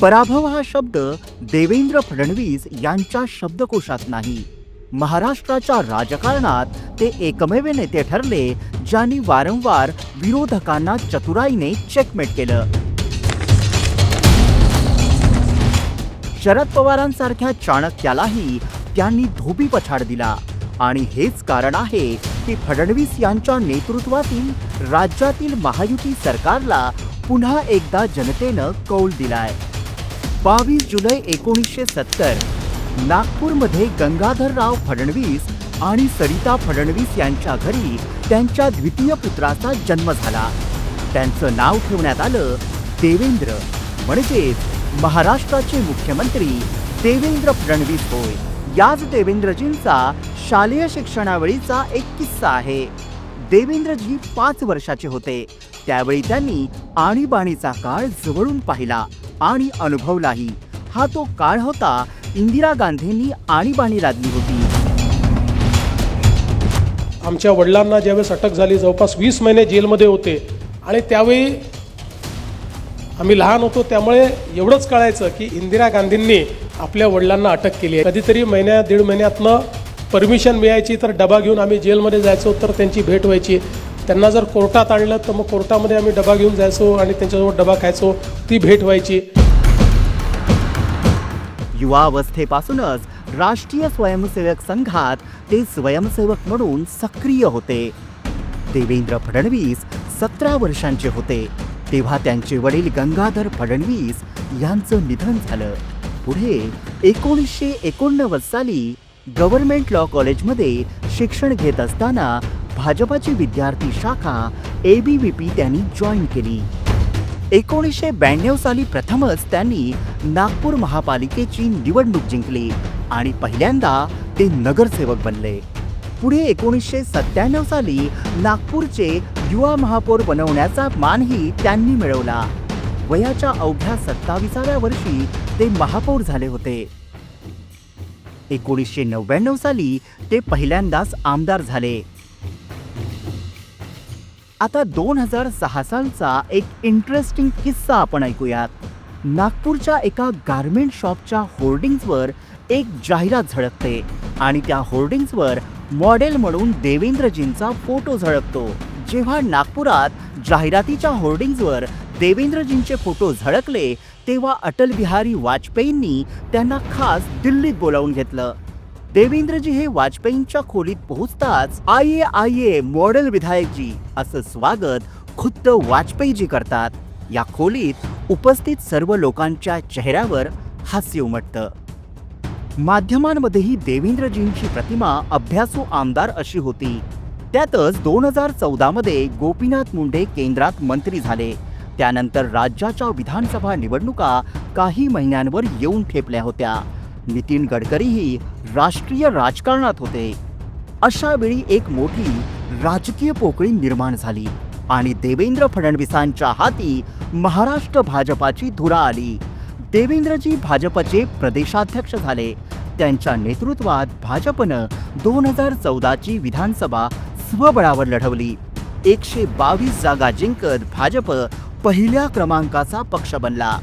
पराभव हा शब्द देवेंद्र फडणवीस यांच्या शब्दकोशात नाही. महाराष्ट्राच्या राजकारणात ते एकमेव नेते ठरले ज्यांनी वारंवार विरोधकांना चतुराईने चेकमेट केलं. शरद पवारांसारख्या चाणक्यालाही त्यांनी धोबी पछाड दिला. आणि हेच कारण आहे की फडणवीस यांच्या नेतृत्वातील राज्यातील महायुती सरकारला पुन्हा एकदा जनतेनं कौल दिलाय. बावीस जुलै एकोणीसशे सत्तर. नागपूरमध्ये गंगाधरराव फडणवीस आणि सरिता फडणवीस यांच्या घरी त्यांच्या द्वितीय पुत्राचा जन्म झाला. त्यांचं नाव ठेवण्यात आलं देवेंद्र. म्हणजेच महाराष्ट्राचे मुख्यमंत्री देवेंद्र फडणवीस होय. याच देवेंद्रजींचा शालेय शिक्षणावेळीचा एक किस्सा आहे. देवेंद्रजी पाच वर्षाचे होते. त्यावेळी त्यांनी आणीबाणीचा काळ जवळून पाहिला. आणि अनुभवलाही. हा तो काळ होता इंदिरा गांधींनी आणीबाणी लादली होती. आमच्या वडिलांना ज्यावेळेस अटक झाली जवळपास वीस महिने जेलमध्ये होते. आणि त्यावेळी आम्ही लहान होतो त्यामुळे एवढंच कळायचं की इंदिरा गांधींनी आपल्या वडिलांना अटक केली आहे. कधीतरी महिन्या दीड महिन्यातनं परमिशन मिळायची तर डबा घेऊन आम्ही जेलमध्ये जायचो तर त्यांची भेट व्हायची. त्यांना जर कोर्टात आणलं तर मग कोर्टामध्ये आम्ही डबा घेऊन जायचो आणि त्यांच्यासोबत डबा खायचो. ती भेट व्हायची. युवावस्थेपासूनच राष्ट्रीय स्वयंसेवक संघात ते स्वयंसेवक म्हणून सक्रिय होते. देवेंद्र फडणवीस सतरा वर्षांचे होते. तेव्हा त्यांचे वडील गंगाधर फडणवीस यांचं निधन झालं. पुढे एकोणीसशे एकोणनव्वद साली गव्हर्नमेंट लॉ कॉलेजमध्ये शिक्षण घेत असताना भाजपाची विद्यार्थी शाखा ए बी व्ही पी त्यांनी जॉईन केली. एकोणीसशे ब्याण्णव साली प्रथमच त्यांनी नागपूर महापालिकेची निवडणूक जिंकली आणि पहिल्यांदा ते नगरसेवक बनले. पुढे एकोणीसशे सत्त्याण्णव साली नागपूरचे युवा महापौर बनवण्याचा मानही त्यांनी मिळवला. वयाच्या अवघ्या सत्ताविसाव्या वर्षी ते महापौर झाले होते. एकोणीसशे नव्याण्णव साली ते पहिल्यांदाच आमदार झाले. आता दोन हजार सहा सालचा एक इंटरेस्टिंग किस्सा आपण ऐकूयात. नागपूरच्या एका गारमेंट शॉपच्या होर्डिंग्जवर एक जाहिरात झळकते आणि त्या होर्डिंग्जवर मॉडेल म्हणून देवेंद्रजींचा फोटो झळकतो. जेव्हा नागपुरात जाहिरातीच्या होर्डिंग्जवर देवेंद्रजींचे फोटो झळकले तेव्हा अटल बिहारी वाजपेयींनी त्यांना खास दिल्लीत बोलावून घेतलं. देवेंद्रजी हे वाजपेयींच्या खोलीत पोहोचताच आये आये मॉडेल विधायकजी असं स्वागत खुद्द वाजपेयीजी करतात. या खोलीत उपस्थित सर्व लोकांच्या चेहऱ्यावर हास्य उमटतं. माध्यमांमध्येही देवेंद्रजींची प्रतिमा अभ्यासू आमदार अशी होती. त्यातच दोन हजार चौदामध्ये गोपीनाथ मुंडे केंद्रात मंत्री झाले. त्यानंतर राज्याच्या विधानसभा निवडणुका काही महिन्यांवर येऊन ठेपल्या होत्या. नितीन गडकरीही राष्ट्रीय राजकारणात होते. अशा वेळी एक मोठी राजकीय पोकळी निर्माण झाली आणि देवेंद्र फडणवीसांच्या हाती महाराष्ट्र भाजपाची धुरा आली. देवेंद्रजी भाजपचे प्रदेशाध्यक्ष झाले. त्यांच्या नेतृत्वात भाजपनं दोन हजार चौदाची विधानसभा स्वबळावर लढवली. एकशे बावीस जागा जिंकत भाजप पहिल्या क्रमांकाचा पक्ष बनला.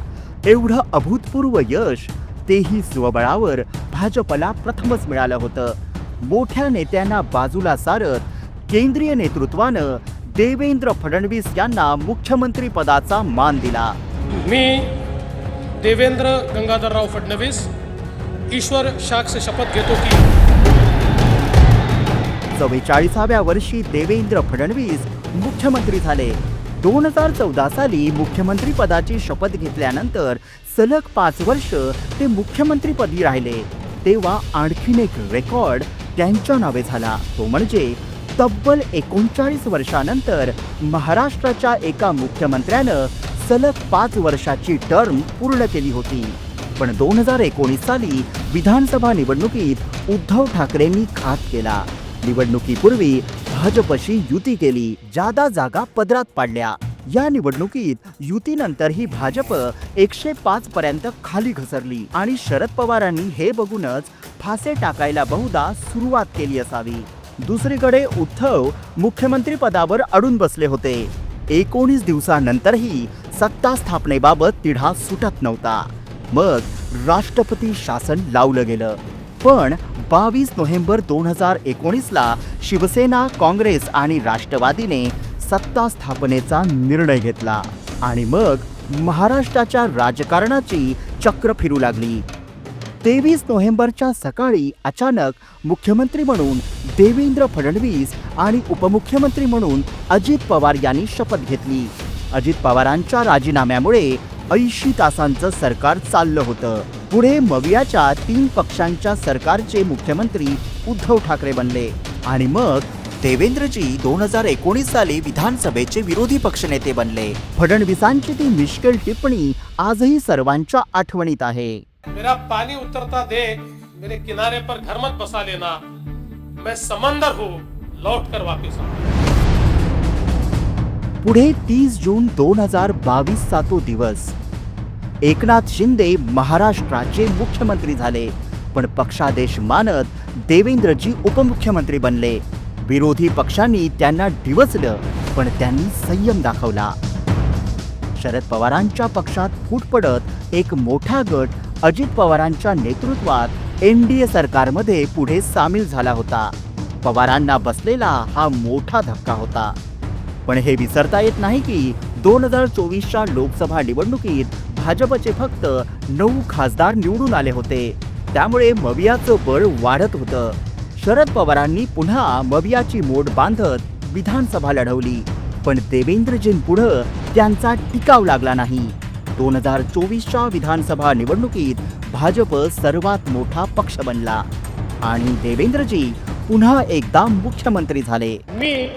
एवढं अभूतपूर्व यश तेही स्वबळावर भाजपला प्रथमच मिळालं होतं. मोठ्या नेत्यांना बाजूला सारत केंद्रीय नेतृत्वानं देवेंद्र फडणवीस यांना मुख्यमंत्री पदाचा मान दिला. मी देवेंद्र गंगाधरराव फडणवीस ईश्वर साक्ष शपथ घेतो की चव्वेचाळीसाव्या वर्षी देवेंद्र फडणवीस मुख्यमंत्री झाले. दोन हजार चौदा साली मुख्यमंत्री पदाची शपथ घेतल्यानंतर सलग पाच वर्ष ते मुख्यमंत्रीपदी राहिले. तेव्हा आणखीन एक रेकॉर्ड त्यांच्या नावे झाला. तो म्हणजे तब्बल एकोणचाळीस वर्षानंतर महाराष्ट्राच्या एका मुख्यमंत्र्यानं सलग पाच वर्षाची टर्म पूर्ण केली होती. पण दोन हजार एकोणीस साली विधानसभा निवडणुकीत उद्धव ठाकरेंनी घात केला. निवडणुकीपूर्वी भाजपशी युती केली जादा जागा पदरात पाडल्या. या निवडणुकीत युतीनंतरही भाजप एकशे पाच पर्यंत खाली घसरली आणि शरद पवारांनी हे बघूनच फासे टाकायला बहुधा सुरुवात केली असावी. दुसरीकडे उद्धव मुख्यमंत्री पदावर अडून बसले होते. एकोणीस दिवसानंतरही सत्ता स्थापनेबाबत तिढा सुटत नव्हता. मग राष्ट्रपती शासन लावलं गेलं. पण बावीस नोव्हेंबर दोन हजार एकोणीसला शिवसेना काँग्रेस आणि राष्ट्रवादीने सत्ता स्थापनेचा निर्णय घेतला. आणि मग महाराष्ट्राच्या राजकारणाची चक्र फिरू लागली. तेवीस नोव्हेंबरच्या सकाळी अचानक मुख्यमंत्री म्हणून देवेंद्र फडणवीस आणि उपमुख्यमंत्री म्हणून अजित पवार यांनी शपथ घेतली. अजित पवारांच्या राजीनाम्यामुळे ऐंशी तासांचं सरकार चाललं होतं. पुढे मवियाच्या तीन पक्षांच्या सरकारचे मुख्यमंत्री उद्धव ठाकरे बनले. आणि मग देवेंद्रजी दोन हजार एकोणीस साली विधानसभेचे विरोधी पक्षनेते बनले. फडणवीसांची ती मिश्किल टिप्पणी आजही सर्वांच्या आठवणीत आहे. मेरा पानी उतरता देख मेरे किनारे पर घर मत बसा लेना. मैं समंदर हूँ लौट कर वापिस आऊंगा पुढे तीस जून दोन हजार बावीसचा तो दिवस. एकनाथ शिंदे महाराष्ट्राचे मुख्यमंत्री झाले पण पक्षादेश मानत देवेंद्रजी उपमुख्यमंत्री बनले. विरोधी पक्षांनी त्यांना डिवचलं पण त्यांनी संयम दाखवला. शरद पवारांच्या पक्षात फूट पडत एक मोठा गट अजित पवारांच्या नेतृत्वात एन डी ए सरकारमध्ये पुढे सामील झाला होता. पवारांना बसलेला हा मोठा धक्का होता. पण हे विसरता येत नाही की दोन हजार चोवीसच्या लोकसभा निवडणुकीत भाजपचे फक्त नऊ खासदार निवडून आले होते. त्यामुळे मवियाचं बळ वाढत होतं. शरद पवारांनी पुन्हा मवियाची मोड बांधत विधानसभा लढवली. पण देवेंद्रजींपुढं त्यांचा टिकाव लागला नाही. दोन हजार चोवीसच्या विधानसभा निवडणुकीत भाजप सर्वात मोठा पक्ष बनला. आणि देवेंद्रजी पुन्हा एकदा मुख्यमंत्री झाले. मी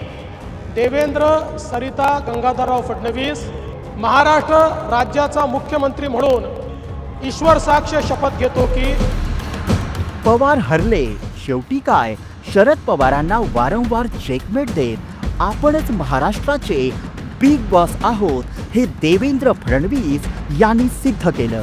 देवेंद्र सरिता गंगाधरराव फडणवीस महाराष्ट्र राज्याचा मुख्यमंत्री म्हणून ईश्वर साक्ष शपथ घेतो की पवार हरले शेवटी काय? शरद पवारांना वारंवार चेकमेट देत आपणच महाराष्ट्राचे बिग बॉस आहोत हे देवेंद्र फडणवीस यांनी सिद्ध केलं.